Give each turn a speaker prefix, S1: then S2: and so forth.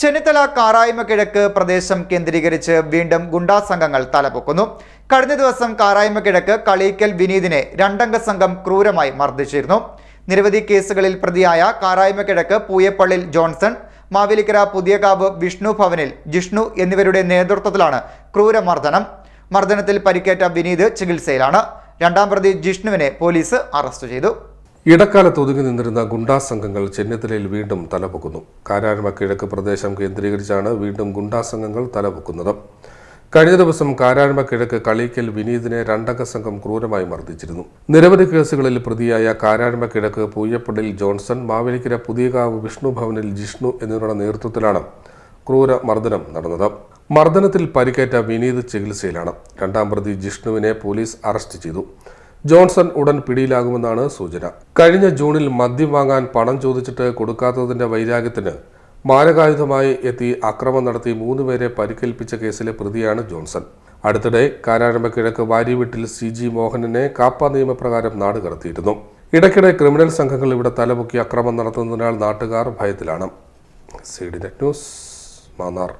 S1: ചെന്നിത്തല കാറായ്മ കിഴക്ക് പ്രദേശം കേന്ദ്രീകരിച്ച് വീണ്ടും ഗുണ്ടാ സംഘങ്ങൾ തലപൊക്കുന്നു. കഴിഞ്ഞ ദിവസം കാറായ്മ കിഴക്ക് കളീക്കൽ വിനീതിനെ രണ്ടംഗ സംഘം ക്രൂരമായി മർദ്ദിച്ചിരുന്നു. നിരവധി കേസുകളിൽ പ്രതിയായ കാറായ്മ കിഴക്ക് പൂയപ്പള്ളിൽ ജോൺസൺ മാവേലിക്കര പുതിയകാവ് വിഷ്ണു ഭവനിൽ ജിഷ്ണു എന്നിവരുടെ നേതൃത്വത്തിലാണ് ക്രൂരമർദ്ദനം. മർദ്ദനത്തിൽ പരിക്കേറ്റ വിനീത് ചികിത്സയിലാണ്. രണ്ടാം പ്രതി ജിഷ്ണുവിനെ പോലീസ് അറസ്റ്റ് ചെയ്തു.
S2: ഇടക്കാലത്ത് ഒതുങ്ങി നിന്നിരുന്ന ഗുണ്ടാ സംഘങ്ങൾ ചെന്നിത്തലയിൽ വീണ്ടും തലപൊക്കുന്നു. കാരാഴ്മ കിഴക്ക് പ്രദേശം കേന്ദ്രീകരിച്ചാണ് വീണ്ടും ഗുണ്ടാ സംഘങ്ങൾ തലപൊക്കുന്നത്. കഴിഞ്ഞ ദിവസം കാരാഴ്മ കിഴക്ക് കളീക്കൽ വിനീതിനെ രണ്ടംഗ സംഘം ക്രൂരമായി മർദ്ദിച്ചിരുന്നു. നിരവധി കേസുകളിൽ പ്രതിയായ കാരാഴ്മ കിഴക്ക് പൂയപ്പള്ളിൽ ജോൺസൺ മാവേലിക്കര പുതിയകാവ് വിഷ്ണു ഭവനിൽ ജിഷ്ണു എന്നിവരുടെ നേതൃത്വത്തിലാണ് ക്രൂര മർദ്ദനം നടന്നത്. മർദ്ദനത്തിൽ പരിക്കേറ്റ വിനീത് ചികിത്സയിലാണ്. രണ്ടാം പ്രതി ജിഷ്ണുവിനെ പോലീസ് അറസ്റ്റ് ചെയ്തു. ജോൺസൺ ഉടൻ പിടിയിലാകുമെന്നാണ് സൂചന. കഴിഞ്ഞ ജൂണിൽ മദ്യം വാങ്ങാൻ പണം ചോദിച്ചിട്ട് കൊടുക്കാത്തതിന്റെ വൈരാഗ്യത്തിന് മാരകായുധമായി എത്തി അക്രമം നടത്തി മൂന്നുപേരെ പരിക്കേൽപ്പിച്ച കേസിലെ പ്രതിയാണ് ജോൺസൺ. അടുത്തിടെ കാരാഴമ കിഴക്ക് വാരിവീട്ടിൽ സി ജി മോഹനനെ കാപ്പ നിയമപ്രകാരം നാട് കടത്തിയിരുന്നു. ഇടയ്ക്കിടെ ക്രിമിനൽ സംഘങ്ങൾ ഇവിടെ തലമുക്കി അക്രമം നടത്തുന്നതിനാൽ നാട്ടുകാർ ഭയത്തിലാണ്. C D net news Mannar.